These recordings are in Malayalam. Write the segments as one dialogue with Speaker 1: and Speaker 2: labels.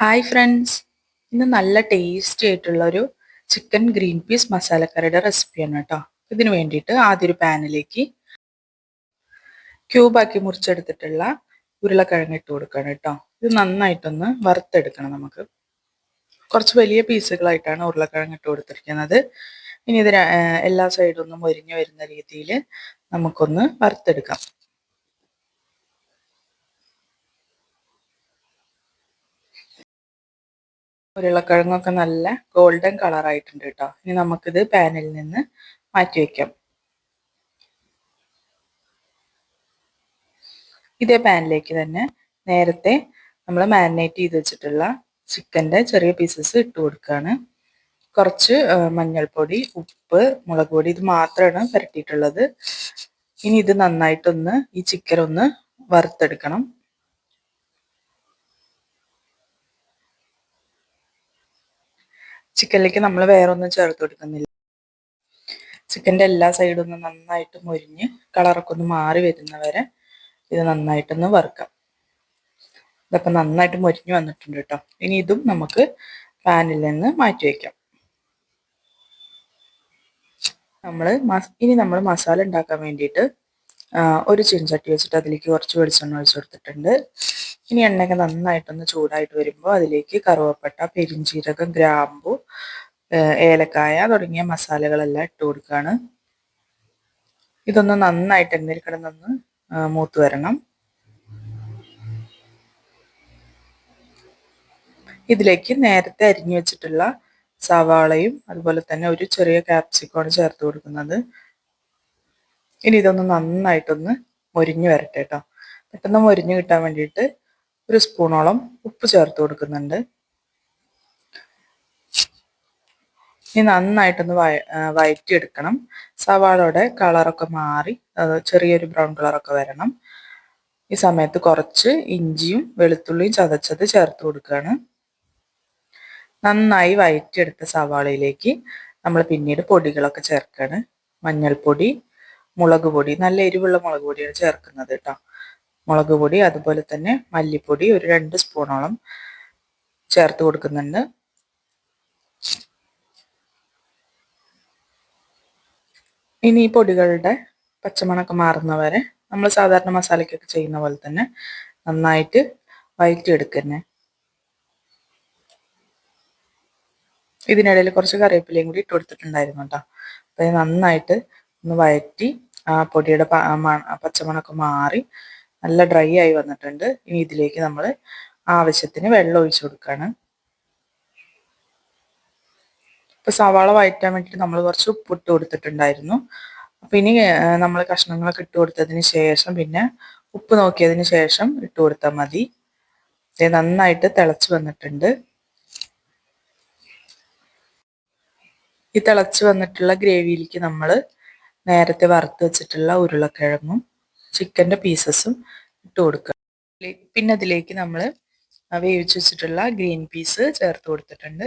Speaker 1: ഹായ് ഫ്രണ്ട്സ് ഇന്ന് നല്ല ടേസ്റ്റി ആയിട്ടുള്ള ഒരു ചിക്കൻ ഗ്രീൻ പീസ് മസാലക്കറിയുടെ റെസിപ്പിയാണ് കേട്ടോ ഇതിന് വേണ്ടിയിട്ട് ആദ്യം ഒരു പാനിലേക്ക് ക്യൂബാക്കി മുറിച്ചെടുത്തിട്ടുള്ള ഉരുളക്കിഴങ്ങ് ഇട്ട് കൊടുക്കണം കേട്ടോ ഇത് നന്നായിട്ടൊന്ന് വറുത്തെടുക്കണം നമുക്ക്. കുറച്ച് വലിയ പീസുകളായിട്ടാണ് ഉരുളക്കിഴങ്ങ് ഇട്ട് കൊടുത്തിരിക്കുന്നത്. ഇനി ഇത് എല്ലാ സൈഡും ഒന്ന് മൊരിഞ്ഞു വരുന്ന രീതിയിൽ നമുക്കൊന്ന് വറുത്തെടുക്കാം. ഉരുളക്കിഴങ്ങൊക്കെ നല്ല ഗോൾഡൻ കളറായിട്ടുണ്ട് കേട്ടോ ഇനി നമുക്കിത് പാനിൽ നിന്ന് മാറ്റി വയ്ക്കാം ഇതേ പാനിലേക്ക് തന്നെ നേരത്തെ നമ്മൾ മാരിനേറ്റ് ചെയ്ത് വെച്ചിട്ടുള്ള ചിക്കന്റെ ചെറിയ പീസസ് ഇട്ട് കൊടുക്കുകയാണ് കുറച്ച് മഞ്ഞൾപ്പൊടി ഉപ്പ് മുളക് പൊടി ഇത് മാത്രമാണ് പുരട്ടിയിട്ടുള്ളത് ഇനി ഇത് നന്നായിട്ടൊന്ന് ഈ ചിക്കൻ ഒന്ന് വറുത്തെടുക്കണം. ചിക്കനിലേക്ക് നമ്മൾ വേറെ ഒന്നും ചേർത്ത് കൊടുക്കുന്നില്ല. ചിക്കന്റെ എല്ലാ സൈഡും ഒന്ന് നന്നായിട്ട് മുരിഞ്ഞ് കളറൊക്കെ ഒന്ന് മാറി വരുന്നവരെ ഇത് നന്നായിട്ടൊന്ന് വറുക്കാം. ഇതൊക്കെ നന്നായിട്ട് മുരിഞ്ഞ് വന്നിട്ടുണ്ട് കേട്ടോ. ഇനി ഇതും നമുക്ക് പാനിൽ നിന്ന് മാറ്റി വയ്ക്കാം നമ്മൾ ഇനി നമ്മൾ മസാല ഉണ്ടാക്കാൻ വേണ്ടിയിട്ട് ഒരു ചീൻചട്ടി വെച്ചിട്ട് അതിലേക്ക് കുറച്ച് വെളിച്ചെണ്ണ ഒഴിച്ചു കൊടുത്തിട്ടുണ്ട്. ഇനി എണ്ണയൊക്കെ നന്നായിട്ടൊന്ന് ചൂടായിട്ട് വരുമ്പോൾ അതിലേക്ക് കറുവപ്പട്ട പെരിഞ്ചീരകം ഗ്രാമ്പു ഏലക്കായ തുടങ്ങിയ മസാലകളെല്ലാം ഇട്ട് കൊടുക്കുകയാണ്. ഇതൊന്ന് നന്നായിട്ട് എണ്ണയിൽ കിടന്നൊന്ന് മൂത്ത് വരണം. ഇതിലേക്ക് നേരത്തെ അരിഞ്ഞു വെച്ചിട്ടുള്ള സവാളയും അതുപോലെ തന്നെ ഒരു ചെറിയ ക്യാപ്സിക്കോണ് ചേർത്ത് കൊടുക്കുന്നത്. ഇനി ഇതൊന്ന് നന്നായിട്ടൊന്ന് മൊരിഞ്ഞു വരട്ടെ കേട്ടോ. പെട്ടെന്ന് മൊരിഞ്ഞു കിട്ടാൻ വേണ്ടിയിട്ട് ഒരു സ്പൂണോളം ഉപ്പ് ചേർത്ത് കൊടുക്കുന്നുണ്ട്. ഇനി നന്നായിട്ടൊന്ന് വയ വയറ്റിയെടുക്കണം. സവാളയുടെ കളറൊക്കെ മാറി ചെറിയൊരു ബ്രൗൺ കളറൊക്കെ വരണം. ഈ സമയത്ത് കുറച്ച് ഇഞ്ചിയും വെളുത്തുള്ളിയും ചതച്ചത് ചേർത്ത് കൊടുക്കുകയാണ്. നന്നായി വയറ്റിയെടുത്ത സവാളയിലേക്ക് നമ്മൾ പിന്നീട് പൊടികളൊക്കെ ചേർക്കുകയാണ്. മഞ്ഞൾപ്പൊടി മുളക് പൊടി നല്ല എരിവുള്ള മുളക് പൊടിയാണ് ചേർക്കുന്നത് കേട്ടോ. മുളക് പൊടി അതുപോലെ തന്നെ മല്ലിപ്പൊടി ഒരു രണ്ട് സ്പൂണോളം ചേർത്ത് കൊടുക്കുന്നുണ്ട്. ഇനി ഈ പൊടികളുടെ പച്ചമണക്ക് മാറുന്നവരെ നമ്മൾ സാധാരണ മസാലയ്ക്കൊക്കെ ചെയ്യുന്ന പോലെ തന്നെ നന്നായിട്ട് വയറ്റിയെടുക്കുന്നേ. ഇതിനിടയിൽ കുറച്ച് കറിവേപ്പിലയും കൂടി ഇട്ട് കൊടുത്തിട്ടുണ്ടായിരുന്നു കേട്ടോ. അപ്പോൾ നന്നായിട്ട് ഒന്ന് വയറ്റി ആ പൊടിയുടെ പച്ചമണക്ക് മാറി നല്ല ഡ്രൈ ആയി വന്നിട്ടുണ്ട്. ഇനി ഇതിലേക്ക് നമ്മൾ ആവശ്യത്തിന് വെള്ളം ഒഴിച്ചു കൊടുക്കുകയാണ് ഇപ്പൊ സവാള വയറ്റാൻ വേണ്ടിയിട്ട് നമ്മൾ കുറച്ച് ഉപ്പിട്ട് കൊടുത്തിട്ടുണ്ടായിരുന്നു. അപ്പൊ ഇനി നമ്മൾ കഷ്ണങ്ങളൊക്കെ ഇട്ട് കൊടുത്തതിന് ശേഷം പിന്നെ ഉപ്പ് നോക്കിയതിന് ശേഷം ഇട്ട് കൊടുത്താൽ മതി. നന്നായിട്ട് തിളച്ച് വന്നിട്ടുണ്ട്. ഈ തിളച്ച് വന്നിട്ടുള്ള ഗ്രേവിയിലേക്ക് നമ്മൾ നേരത്തെ വറുത്ത് വെച്ചിട്ടുള്ള ഉരുളക്കിഴങ്ങും ചിക്കന്റെ പീസസും ഇട്ട് കൊടുക്കുക. പിന്നെ അതിലേക്ക് നമ്മൾ വേവിച്ച് വെച്ചിട്ടുള്ള ഗ്രീൻ പീസ് ചേർത്ത് കൊടുത്തിട്ടുണ്ട്.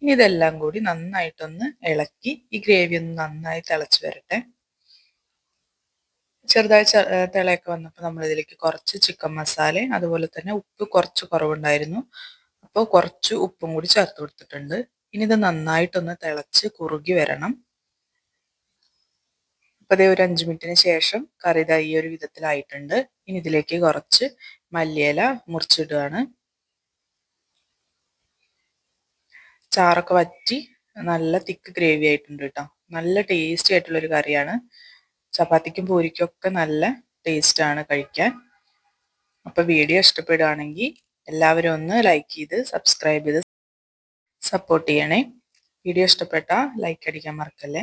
Speaker 1: ഇനി ഇതെല്ലാം കൂടി നന്നായിട്ടൊന്ന് ഇളക്കി ഈ ഗ്രേവി ഒന്ന് നന്നായി തിളച്ച് വരട്ടെ. ചെറുതായി തിളയൊക്കെ വന്നപ്പോൾ നമ്മൾ ഇതിലേക്ക് കുറച്ച് ചിക്കൻ മസാല അതുപോലെ തന്നെ ഉപ്പ് കുറച്ച് കുറവുണ്ടായിരുന്നു. അപ്പോൾ കുറച്ച് ഉപ്പും കൂടി ചേർത്ത് കൊടുത്തിട്ടുണ്ട്. ഇനി ഇത് നന്നായിട്ടൊന്ന് തിളച്ച് കുറുകി വരണം. അതേ ഒരു അഞ്ച് മിനിറ്റിന് ശേഷം കറി ഇതാ ഈ ഒരു വിധത്തിലായിട്ടുണ്ട്. ഇനി ഇതിലേക്ക് കുറച്ച് മല്ലിയില മുറിച്ചിടുകയാണ്. ചാറൊക്കെ വറ്റി നല്ല തിക്ക് ഗ്രേവി ആയിട്ടുണ്ട് കേട്ടോ. നല്ല ടേസ്റ്റി ആയിട്ടുള്ള ഒരു കറിയാണ്. ചപ്പാത്തിക്കും പൂരിക്കും ഒക്കെ നല്ല ടേസ്റ്റാണ് കഴിക്കാൻ. അപ്പോൾ വീഡിയോ ഇഷ്ടപ്പെടുകയാണെങ്കിൽ എല്ലാവരും ഒന്ന് ലൈക്ക് ചെയ്ത് സബ്സ്ക്രൈബ് ചെയ്ത് സപ്പോർട്ട് ചെയ്യണേ. വീഡിയോ ഇഷ്ടപ്പെട്ടാൽ ലൈക്ക് അടിക്കാൻ മറക്കല്ലേ.